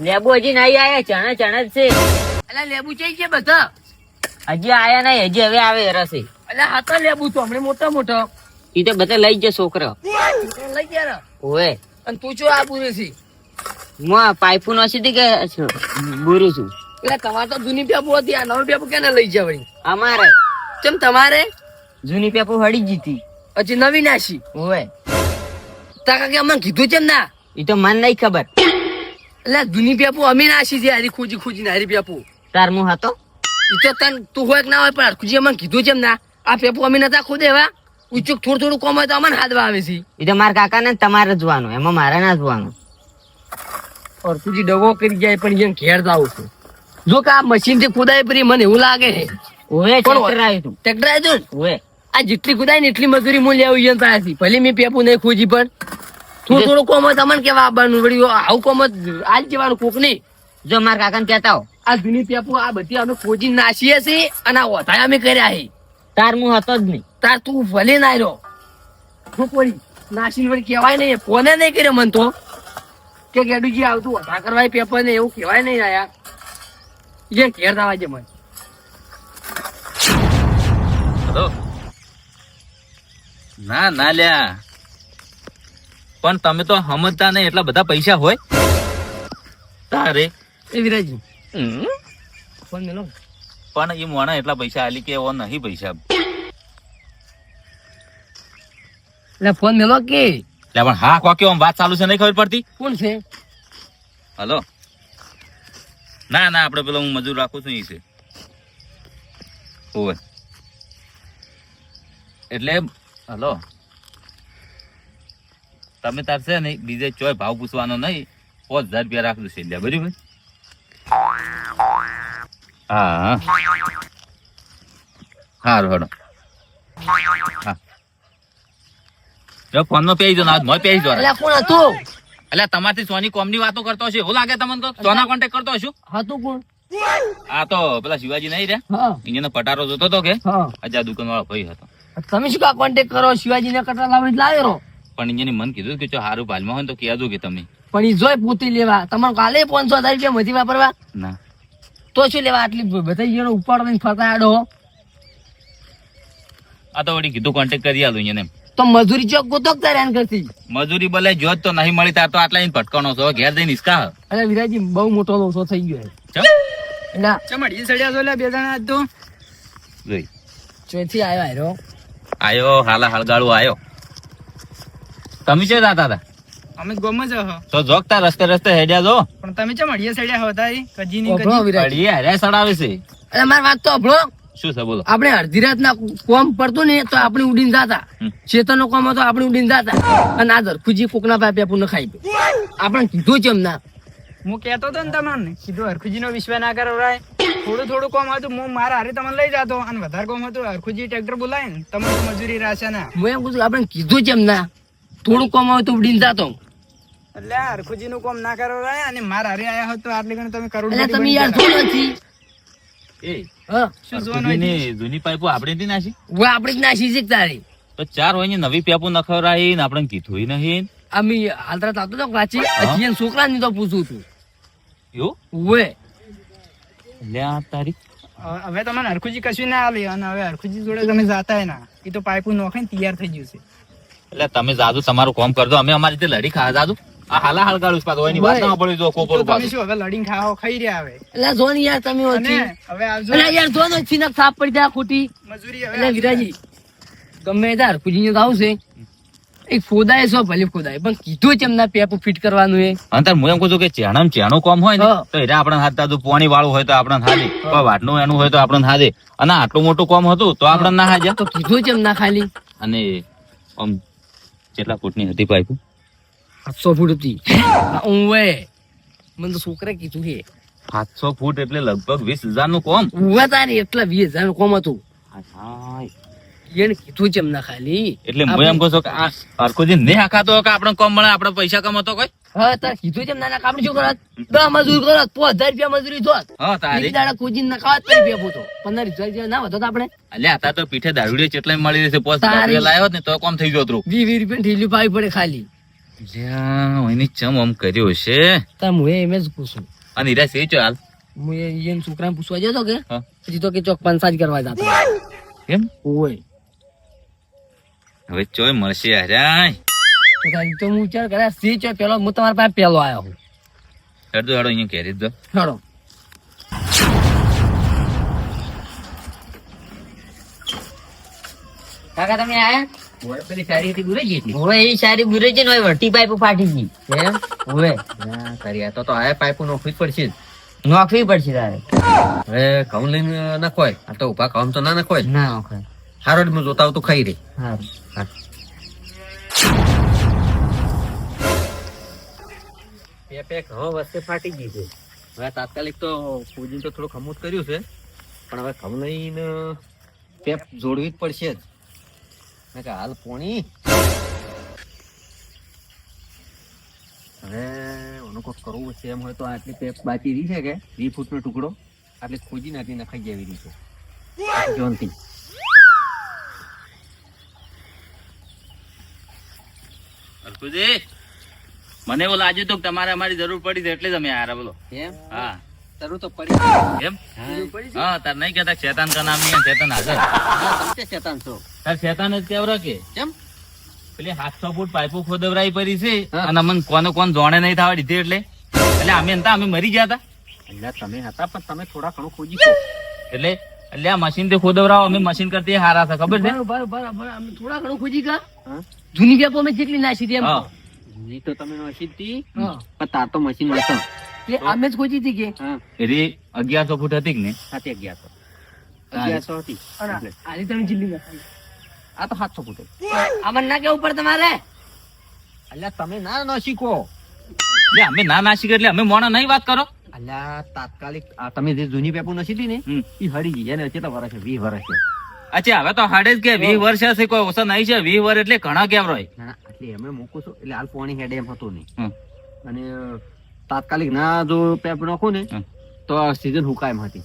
લેબુ તો હજી નહીં આયા ચણા ચણા જ છે એટલે લેબુ ચઈ છે બધા હજી આયા નહીં હજી હવે આવે રસે એટલે હાથા લેબુ તો હમણાં મોટા મોટો ઈ તો બધા લઈ જ છોકરો લઈ ગયા ઓએ અને તું શું આ પૂરે છે હું પાઇપુ નો સીધી કે બુરું છું એટલે તમારે તો જૂની પેપુ હતી આ નવી પેપુ કેને લઈ જાય વળી અમારે કેમ તમારે જૂની પેપુ હળી જીતી પછી નવી નાશી ઓએ તાકા કે અમને કીધું છે ના એ તો મને નહીં ખબર. એટલે જૂની પેપુ અમે નાસી છે હારી ખોજી ખોજી હારી પેપુ તાર મું હતો? એ તો તન તું હોય કે ના હોય પણ હરખુજી અમને કીધું છે ના આ પેપુ અમે નતા ખોદે એવા? ઉચુક થોડું થોડું કોમ હોય તો અમને હાથવા આવે છે. એ તો મારા કાકા ને તમારે જોવાનું એમાં મારે ના જોવાનું. હરખુજી ડગો કરી જાય પણ એમ ઘેર જાવ છું. જો કે આ મશીનથી ખોદાય પરી મને એવું લાગે છે. ઓએ કોણ તું. આવ્યું તું ઓએ આ જેટલી કુદાય ને એટલી મજૂરી હું લેવું જાય ત્યાંથી ભલે મેં પેપુ નહીં ખોજી પણ થોડું થોડું કોમ હોય તમને કેવા આવવાનું વળી આવું કોમ જ આજ જવાનું કોક નહીં. જો મારા કાકા કહેતા કેતા હો. આ જૂની પેપું આ બધી અમે ખોજી નાસીએ છીએ અને આ વધારે અમે કર્યા છે તાર હું હતો જ નહીં. તાર તું ભલે ના રહ્યો. હું કોઈ નાસી વળી કહેવાય નહીં ફોને નહીં કર્યો મન તો. કે ગેડુજી આવતું ઓધા કરવા પેપર ને એવું કહેવાય નહીં આયા. જે ઘેર દાવા છે મને. હલો. ના ના લ્યા. પણ તમે તો સમજતા નહીં એટલા બધા પૈસા હોય. તારે. એ વિરાજી ફોન મેલો. પણ એ મોણા એટલા પૈસા આલી કે એવો નહીં પૈસા. એટલે ફોન મેલો કે? લે પણ હા કોકે આમ વાત ચાલુ છે નહીં ખબર પડતી? કોણ છે? હલો. ના ના આપણે પેલો હું મજૂર રાખું છું. ઓવે. એટલે હલો. તમે તાર છે નહીં બીજે ચોય ભાવ પૂછવાનો નહીં પાંચ હજાર રૂપિયા રાખજો છે લ્યા બરાબર? હા. હા. સારું હેડો હા જો ફોન નો મોય પેજ દો એટલે કોણ હતું? એટલે તમારથી સોની કોમની વાતો કરતો હશે એવું લાગે તમને તો? સોના કોન્ટેક્ટ કરતો હશું? હતું કોણ? આ તો પેલા શિવાજી નહીં રે? પટારો જોતો તો કે? હા. દુકાન વાળો ભાઈ હતો. તમે શું કા કોન્ટેક કરો? શિવાજી ને કટરા લાવી લાવ્યો પણ અહીંયા મન કીધું કે જો હારું ભાલમાં હોય તો કહેજો કે તમે. પણ ઈ જોય પૂતી લેવા. તમારે કાલે પાંચસો હજાર રૂપિયા મધી વાપરવા? ના. તો શું લેવા? આટલી બધા જણો ઉપાડો ફરતા આડો આ તો વળી કીધું કોન્ટેક્ટ કરી આલું એને તો મજૂરી ચોક ગોતો તારે એન કરતી મજૂરી બોલે જોત તો નહીં મળી તાર તો આટલા ભટકાણો છો. ઘેર જઈને હિસકા અરે વિરાજી બહુ મોટો લોસો થઈ ગયો એટલે ચમડી સડ્યા તો લે બે જણા તો જોઈ. ચોથી આવ્યા હારો. આયો હાલા હળગાળું આયો. તમે છે જાતા હતા અમે ગોમ જ હો. તો જોગતા રસ્તે રસ્તે હેડ્યા જો. પણ તમે ચમડીએ સડ્યા હતા કજી ની કજી? અડીએ હરે સડાવે છે. અરે માર વાત તો અભળો. શું છે બોલો. આપણે અડધી રાત ના કોમ પડતું ને તો આપણે ઉડીને જાતા. ચેતન કોમ હતો આપણે ઉડીને જાતા. અને આ ધરખુજી કોકના પાપે પૂર્ણ ખાઈ આપણે કીધું છે એમના. હું કેતો તો ને તમને કીધું હરખુજી નો વિશ્વાસ ના કરો રાય. થોડું થોડું કોમ હતું હું મારા હારે તમને લઈ જાતો અને વધારે કોમ હતું હરખુજી ટ્રેક્ટર બોલાય ને તમને મજૂરી રાશે ના. હું એમ કહું આપણે કીધું છે એમના થોડું કોમ આવે તો ઉડીને જતો એટલે હરખુજી નું કોમ ના કરો રાય અને મારા હારે આયા હોત તો આટલી ગણ તમે કરોડ તમે યાર જો નથી. એ હા. શું જોવાનું હોય? જૂની જૂની પાઇપો આપણે થી નાસી? હું આપણે જ નાસી છે તારી. તો ચાર હોય ને નવી પેપો નખવરાઈ ને આપણે કીધું નહીં. અમે હાલતા આવતો તો વાંચી હજી છોકરા ની તો પૂછું છું. એવું? ઓવે એટલે આ તારી. હવે- તમને હરખુજી કશું ના આલી અને હવે હરખુજી જોડે તમે જાતા ના. એ તો પાઇપું નોખીને તૈયાર થઈ ગયું છે. એટલે તમે જાદુ તમારું કામ કરજો. અમે અમારી રીતે લડી ખા જાદુ? આ હાલા હાલગાડું છે પાછું. એની વાત ના પડી જો કોપર તમે શું હવે લડીને ખાઓ ખાઈ રહ્યા આવે એટલે ને યાર તમે ઓછી. હવે આવજો એટલે યાર જો ને ઓછી ના સાપ પડી જાય ખોટી. મજૂરી હવે એટલે વિરાજી ગમે તાર પૂજીને તો આવશે. એક ફોદાય છો ભલે ફોદાય પણ કીધું છે એમના પેપ ફિટ કરવાનું એ? અને તાર હું એમ કહું છું કે ચેણમ ચેણો કોમ હોય ને તો એને આપણે હાથ દાદુ પોણી વાળું હોય તો આપણે કોઈ વાટનું એનું હોય તો આપણે હાજે અને આટલું મોટું કોમ હતું તો આપણે ના હાજે તો કીધું છે એમના ખાલી? અને આમ કેટલા ફૂટની હતી પાઇપ સાતસો ફૂટ હતી. ઉવે મને તો છોકરા કીધું છે સાતસો ફૂટ એટલે લગભગ વીસ હજારનું કોમ. ઉવે તારી એટલા વીસ હજારનું કોમ હતું. હાય. એને કીધું છે એમના ખાલી. એટલે હું એમ કહું છું કે આ હરખુજી ને હાકાતો કે આપણે કોમ મળે આપણે પૈસા કમાતો કોઈ? હા તાર કીધું છે એમના આપણે શું કરત દસ મજૂરી કરત પાંચ હજાર રૂપિયા મજૂરી જોત. હા તારી દાડા કુજી ના ખાવા તરી પેપો તો. પંદર હજાર રૂપિયા ના વધો આપણે. અલ્યા હતા તો પીઠે દારૂડિયો ચેટલાય મળી રહેશે પોસ્ટ તારી. લાવ્યો ને તો કોમ થઈ હતું વીસ વીસ રૂપિયા પાવી પડે ખાલી. જ્યાં એની ચમ આમ કર્યો છે તાર હું એમ જ પૂછું અને હીરા છે ચો હું છોકરાને પૂછવા જતો કે પછી તો કે ચોક પંસાજ કરવા જતો. એમ? ઓય. હવે ચોય મળશે હરાય. તો હું વિચાર કર્યા સી ચો પેલો હું તમારા પાસે પેલો આવ્યો હું હેડો હેડો અહીંયા ઘેરી દો હેડો. કાકા તમે આયા? પેલી સારી હતી ગુરે ગઈ હવે એ સારી બુરે છે ને વટી પાઇપ ફાટી ગઈ એમ? હવે. આ તો તો આ પાઇપ નોખવી પડશે. નોખવી પડશે તારે. હવે ઘઉં લઈને નખોય આ તો ઊભા ઘઉં તો ના નખોય ના નોખે હારો હું જોતા હોઉં તો ખાઈ રે. સારું બે વસ્તે ફાટી ગઈ છે. હવે તાત્કાલિક તો પૂજન તો થોડું ખમૂત કર્યું છે પણ હવે લઈને પેપ જોડવી જ પડશે જ. મેં કે હાલ પોણી. હવે ઓનું કોક કરવું છે એમ હોય તો આટલી પેપ બાકી રહી છે કે? વીસ ફૂટનો ટુકડો. આટલી ખોજી નાખી નખાઈ જેવી રહી છે. જોનથી. અર્કુજી મને એવું લાગ્યું હતું કે તમારે અમારી જરૂર પડી છે એટલે જ અમે બોલો. એમ? હા. તરું તો પડી એમ જરૂર પડી છે? હા તાર નહીં કહેતા શેતાન કા નામ નહીં શેતાન હાજર. તમે શેતાન છો? તાર શેતાન જ કેવરો કે? કેમ પેલી સાતસો ફૂટ પાઇપો ખોદવરાઈ પડી છે અને અમને કોને કોણ જોણે નહીં થવા દીધી એટલે. એટલે અમે હતા અમે મરી ગયા હતા. એટલે તમે હતા પણ તમે થોડા ઘણું ખોજી એટલે એટલે આ મશીનથી ખોદવરાવો અમે મશીન કરતી હારા હતા ખબર છે? બરાબર બરાબર અમે થોડા ઘણું ખોજી ગયા. જૂની વેપો મેં જેટલી નાખી હતી એમ. જૂની તો તમે નાખી હતી પણ તાર તો મશીન નતો એટલે અમે જ ગોજી હતી કે? હા. અગિયારસો ફૂટ હતી કે ને સાતે અગિયારસો. અગિયારસો હતી. આજે તમે જિલ્લી આ તો સાતસો ફૂટ હતી. આમાં ના કેવું પડે તમારે? અલ્યા તમે ના ન શીખો. એટલે અમે ના ના શીખે એટલે અમે મોણા નહીં વાત કરો. અલ્યા તાત્કાલિક તમે જે જૂની પેપો નસી હતી ને એ હરી ગઈ એને કેટલા વર્ષ છે વીસ વર્ષ છે. અચ્છા હવે તો હાડે જ કે વી વર્ષ હશે કોઈ ઓછા નહીં છે. વી વર્ષ એટલે ઘણા કેમ રોય? ના, એટલે એમણે મૂકું છું. એટલે હાલ પોણી હેડે એમ હતું નહીં. અને તાત્કાલિક ના જો પેપ નાખું ને તો સીઝન હુકાય હતી.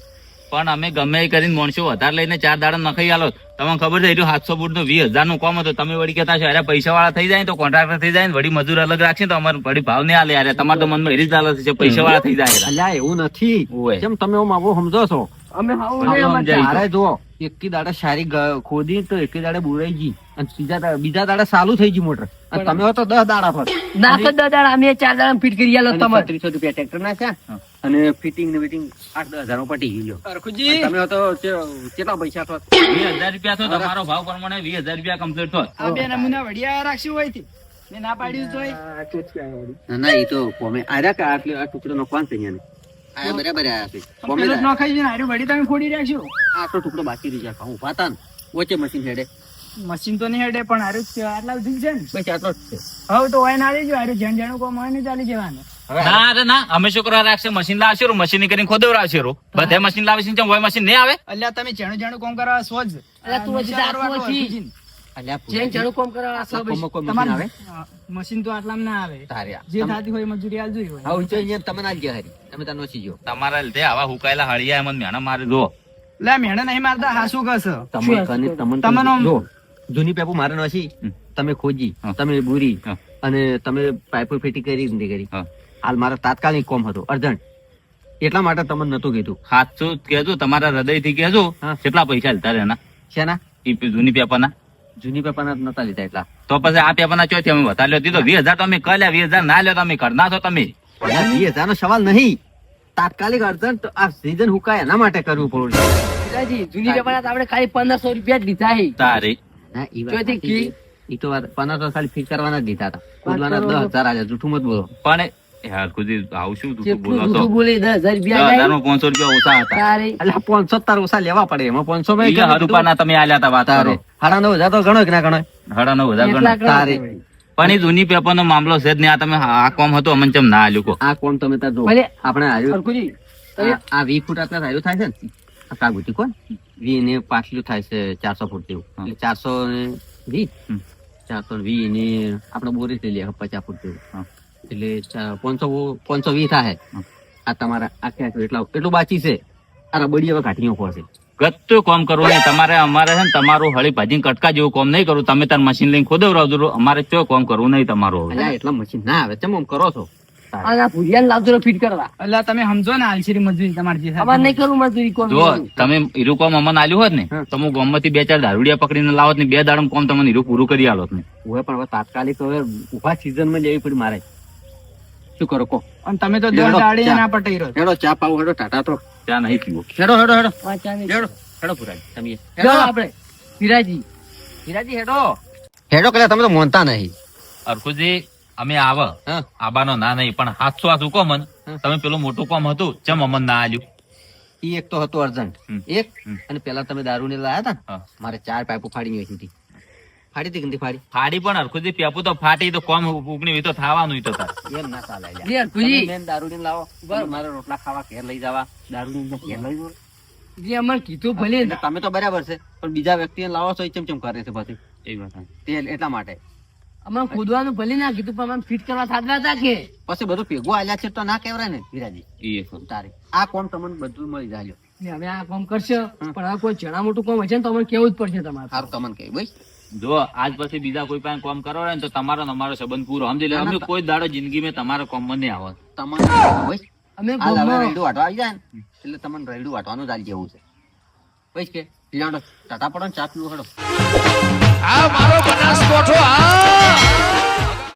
પણ અમે ગમે એ કરીને માણસો વધારે લઈને ચાર દાડા નખાઈ આલો. તમને ખબર છે એટલું સાતસો ફૂટનું વીસ હજારનું કોમ હતું. તમે વળી કહેતા છો અરે પૈસા વાળા થઈ જાય તો કોન્ટ્રાક્ટર થઈ જાય વળી મજૂર અલગ રાખશે તો અમારે વળી ભાવ નહીં આલે અરે તમારે તો મનમાં એરી જ ચાલે છે પૈસા વાળા થઈ જાય. અલ્યા એવું નથી. કેમ તમે આવું સમજો છો? અમે જો એકી દાડે સારી ખોદી તો એકી દાડે બુરાઈ ગઈ. અને બીજા દાડે બીજા દાડે ચાલુ થઈ ગઈ મોટર. અને તમે હો તો દસ દાડા પર નાખ જ દાદા અમે ચાર દાડા ફીટ કરી આલો અને ત્રીસો રૂપિયા ટ્રેક્ટર નાખ્યા. હા. અને ફિટિંગ ને ફિટિંગ આઠ દસ હજાર પટી ગયો તમે હો તો ચે- કેટલા પૈસા થો? વીસ હજાર રૂપિયા તો તમારો ભાવ પ્રમાણે વીસ હજાર રૂપિયા કમ્પ્લીટ થયો આ બે નમૂના વડિયા રાખશું હોયથી મેં ના પાડ્યું તો ના ના એ તો કોમે આર્યા કે આટલે આ ટુકડો નખવાનું છે અહીંયા આયા બરાબર આયા છે કોમે પેલું નખાઈ છે ને વડી તમે ફોડી રાખશું આટલો ટુકડો બાકી રહી જાય હું પાતા વચ્ચે મશીન હેડે. મશીન તો નહીં હેડે પણ જ આટલા સુધી છે ને. બસ આટલો જ છે. હવે તો ના લેજો હારું જેણ જેણું કોમ હોય ને ચાલી જવાનું. ના અરે ના અમે શું કરવા રાખશે? મશીન લાવશે રો મશીન કરીને ખોદવરાવશે રો. બધે મશીન લાવે છે હોય મશીન નહીં આવે? અલ્યા તમે જેણું જેણું કોમ કરવા સો અલ્યા તું હજી. આટલું હજી. અલ્યા જેમ જણું કોમ કરવા આટલા કોમમાં કોઈ મશીન તમારે આવે? હા, મશીન તો આટલામાં ના આવે. જે થતી હોય મજૂરી આલ હોય. હા ઊંચો અહીંયા તમે ના ગયા હારી. તમે ત્યાં નોસી ગયો. તમારા લીધે આવા હુકાયેલા હળિયા એમ મેણા મારે જો. લે મેણે નહીં મારતા હા શું કહેશો કને તમને તમને જો જૂની પેપુ મારે નસી. તમે ખોજી તમે બુરી અને તમે પાઇપો ફેટી કરી નથી કરી. હા. હાલ મારા તાત્કાલિક કોમ હતો અર્જન્ટ. એટલા માટે તમને નતું કીધું. સાચું કહેજો તમારા હૃદયથી કહેજો હા. કેટલા પૈસા લીધા એના શેના? જૂની પેપરના જૂની પેપરના નતા લીધા એટલા. તો પછી આ પેપરના ચોથી અમે વધારે દીધો વીસ હજાર તમે કહ્યા વીસ હજાર ના લ્યો તમે અમે કરના છો તમે. વીસ હજાર નો સવાલ નહીં. તાત્કાલિક અર્જન્ટ આ સીઝન હુકાય એના માટે કરવું પડ્યું છે પિતાજી, જૂની પેપરના આપણે ખાલી પંદરસો રૂપિયા જ લીધા છે. તારે. હા, ચોથી સાચી છે. તો પંદરસો ખાલી ફીટ કરવાના જ દીધા હતા. દસ હજાર આજે જૂઠું મત બોલો. પણ યાર ખુદી આવું શું તું જેટલું બોલો તો જૂઠું બોલી દસ હજાર દસ રૂપિયા હજાર જાય. પાંચસો રૂપિયા ઓછા હતા. તારે. એટલે પાંચસો તાર ઓછા લેવા પડે. એમાં પાંચસો માં ઈ હજાર રૂપિયાના તમે આલ્યા હતા વાત સાડા નવ હજાર તો ગણો કે ના ગણો? હડા નવ હજાર ગણો. તારે. પણ એ જૂની પેપર નો મામલો છે જ ને આ તમે આ કોમ હતો અમને ચમ ના આલ્યું કો. આ કોમ તમે તાર જો. આપણે આ- આ વી ફૂટ આટલા હાર્યું થાય છે ને? આ કાગુતી કોણ? વી ને પાછલું થાય છે ચારસો ફૂટ જેવું. એટલે ચારસો ને વી હમ. ચારસો ને વી ને આપણે બોરી લઈ લઈએ પચાસ ફૂટ જેવું. હા. એટલે પાંચસો પાંચસો વીસ થાય આ તમારા આખે આખું એટલા એટલું બાકી છે. આ રબડી હવે ઘાટીઓ પડશે ગતું કોમ કરવું નહીં તમારે અમારે છે ને તમારું હળી ભાજી કટકા જેવું કોમ નહીં કરવું તમે તાર મશીન લઈને ખોદવરાવજો અમારે ચો કોમ કરવું નહીં તમારું હવે. એટલા મશીન ના આવે. ચમ કરો છો? અને આ ભુજિયાને લાવજો ને ફિટ કરવા. એટલે તમે સમજો ને આલસીરી મજૂરી તમારી જે અમારે નહીં કરવું મજૂરી કોમ જો તમે કોમ અમને આલ્યું હોત ને હા. તો હું બે ચાર દારૂડિયા પકડીને લાવત ને બે દાડમ કોમ તમને હીરું પૂરું કરી આલો ને. હવે પણ તાત્કાલિક હવે ઊભા સીઝનમાં લેવી પડી મારે. શું કરો કો અને તમે તો દર દાડી ના પટાઈ રહ્યો હેડો ચા પાવ હેડો ટાટા તો. ચા નહીં પીવો. હેડો હેડો હેડો. હેડો. હેડો પુરાજી તમે. હેડો. આપણે. હીરાજી. હીરાજી હેડો. હેડો કલે તમે તો મોનતા નહીં. અરખુજી અમે આવ. હા. આબાનો ના નહીં પણ હાથસો હાથ ઉકો મન. તમે પેલું મોટું કોમ હતું ચમ અમન ના આલ્યું? ઈ એક તો હતું અર્જન્ટ. એક અને પેલા તમે દારૂ ને લાયા હતા મારે ચાર પાઇપો ફાડી વેચી હતી. ફાડી પણ અરખુજી પેપું તો ફાટી તો કોમ ઉગણી તો થવાનું તો તાર. એમ ના ચાલે યાર. જી, હરખુજી. તમે દારૂ ની લાવો. તમે મારા રોટલા ખાવા ઘેર લઈ જવા. દારૂ ની ઘેર લઈ જવા. જે અમને કીધું ભલે તમે તો બરાબર છે પણ બીજા વ્યક્તિને લાવો છો એ ચમ ચમ કરે છે પછી. એ વાત તે એટલા માટે. અમને કૂદવાનું ભલે ના કીધું પણ અમને ફિટ કરવા સાધવા હતા કે? પછી બધું ભેગું આલ્યા છે તો ના કહેવાય ને વિરાજી એ તારે. આ કોમ તમને બધું મળી જાય હવે આ કોમ કરશે પણ હવે કોઈ જણા મોટું કોમ હશે ને તો અમને કેવું જ પડશે તમારે સારું તમને કહે ભાઈ જો આજ પછી બીજા કોઈ પાસે કોમ કરો ને તો તમારો અમારો સંબંધ પૂરો. સમજી લે ના, ના, કોઈ દાડો જિંદગી મેં તમારો કોમમાં નહીં આવત. તમને અમે રેડું વાટવા આવી જાય ને એટલે તમને રેડું વાટવાનું ચાલી જવું છે. પછી કે પીડાડો ટાટા પડો ને ચા પીવું હડો. આ મારો બનાસકોઠો આ